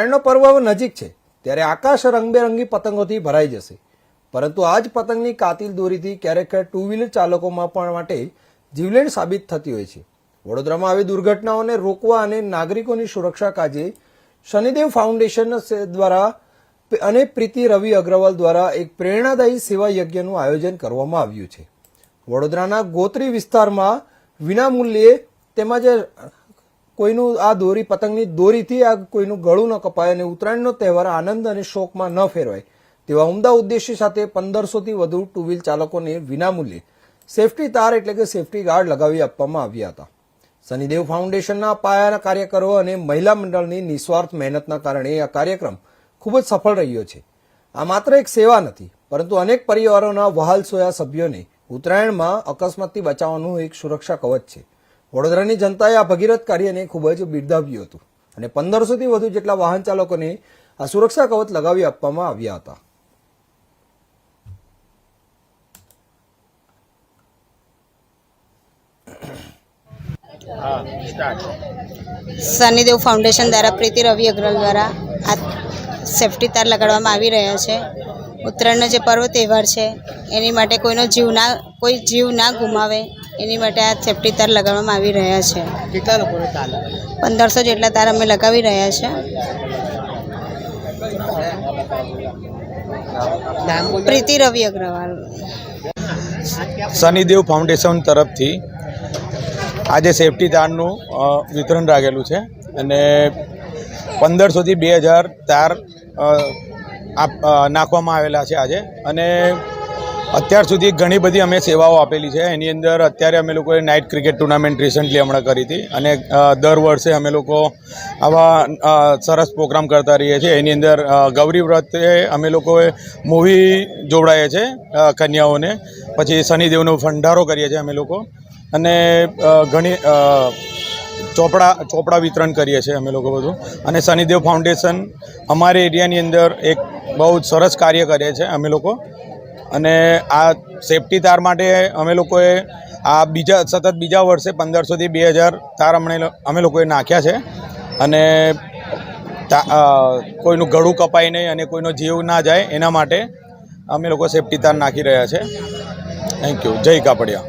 ઉત્તરાયણનો પર્વ હવે નજીક છે. ત્યારે આકાશ રંગબેરંગી પતંગોથી ભરાઈ જશે. પરંતુ આ જ પતંગની કાતિલ દોરીથી ક્યારેક ટુ વ્હીલર ચાલકોમાં પણ માટે જીવલેણ સાબિત થતી હોય છે. વડોદરામાં આવી દુર્ઘટનાઓને રોકવા અને નાગરિકોની સુરક્ષા કાજે શનિદેવ ફાઉન્ડેશન દ્વારા અને પ્રીતિ રવિ અગ્રવાલ દ્વારા એક પ્રેરણાદાયી સેવા યજ્ઞનું આયોજન કરવામાં આવ્યું છે. વડોદરાના ગોત્રી વિસ્તારમાં વિનામૂલ્યે તેમજ કોઈનું આ દોરી, પતંગની દોરીથી આ કોઈનું ગળું ન કપાય અને ઉત્તરાયણનો તહેવાર આનંદ અને શોકમાં ન ફેરવાય. તેવા ઉમદા ઉદ્દેશ્ય સાથે પંદરસોથી વધુ ટુ વ્હીલ ચાલકોને વિનામૂલ્યે સેફટી તાર એટલે કે સેફટી ગાર્ડ લગાવી આપવામાં આવ્યા હતા. શનિદેવ ફાઉન્ડેશનના પાયાના કાર્યકરો અને મહિલા મંડળની નિસ્વાર્થ મહેનતના કારણે આ કાર્યક્રમ ખૂબ જ સફળ રહ્યો છે. આ માત્ર એક સેવા નથી, પરંતુ અનેક પરિવારોના વહાલ સોયા સભ્યોને ઉત્તરાયણમાં અકસ્માતથી બચાવવાનું એક સુરક્ષા કવચ છે. વડોદરાની જનતાએ આ ભગીરથ કાર્યને ખૂબ જ બિરદાવ્યું હતું અને પંદરસોથી વધુ જેટલા વાહન ચાલકોને આ સુરક્ષા કવચ લગાવી આપવામાં આવ્યા હતા. સનીદેવ ફાઉન્ડેશન દ્વારા પ્રીતિ રવિ અગ્રવાલ દ્વારા આ સેફટી તાર લગાડવામાં આવી રહ્યા છે. ઉત્તરાયણનો જે પર્વ તહેવાર છે એની માટે કોઈનો જીવ ના કોઈ જીવ ના ગુમાવે એની માટે આ સેફટી તાર લગાવવામાં આવી રહ્યા છે. કેટલા લોકોને તાર પંદરસો જેટલા તાર અમે લગાવી રહ્યા છે. પ્રીતિ રવિ અગ્રવાલ. શનિદેવ ફાઉન્ડેશન તરફથી આજે સેફટી તારનું વિતરણ રાખેલું છે અને પંદરસોથી બે હજાર તાર નાખવામાં આવેલા છે આજે. અને અત્યાર સુધી ઘણી બધી અમે સેવાઓ આપેલી છે. એની અંદર અત્યારે અમે લોકોએ નાઇટ ક્રિકેટ ટુર્નામેન્ટ રિસન્ટલી હમણાં કરી હતી. અને દર વર્ષે અમે લોકો આવા સરસ પ્રોગ્રામ કરતા રહીએ છીએ. એની અંદર ગૌરી વ્રતે અમે લોકોએ મૂવી જોડાઈએ છીએ કન્યાઓને. પછી શનિદેવનો ભંડારો કરીએ છીએ અમે લોકો. અને ઘણી ચોપડા ચોપડા વિતરણ કરીએ છીએ અમે લોકો બધું. અને શનિદેવ ફાઉન્ડેશન અમારી એરિયાની અંદર એક બહુ જ સરસ કાર્ય કરે છે અમે લોકો. અને આ સેફટી તાર માટે અમે લોકોએ આ બીજા સતત બીજા વર્ષે પંદરસોથી બે હજાર તાર અમને અમે લોકોએ નાખ્યા છે. અને કોઈનું ગળું કપાય નહીં અને કોઈનો જીવ ના જાય એના માટે અમે લોકો સેફટી તાર નાખી રહ્યા છે. થેન્ક યુ જય કાપડિયા.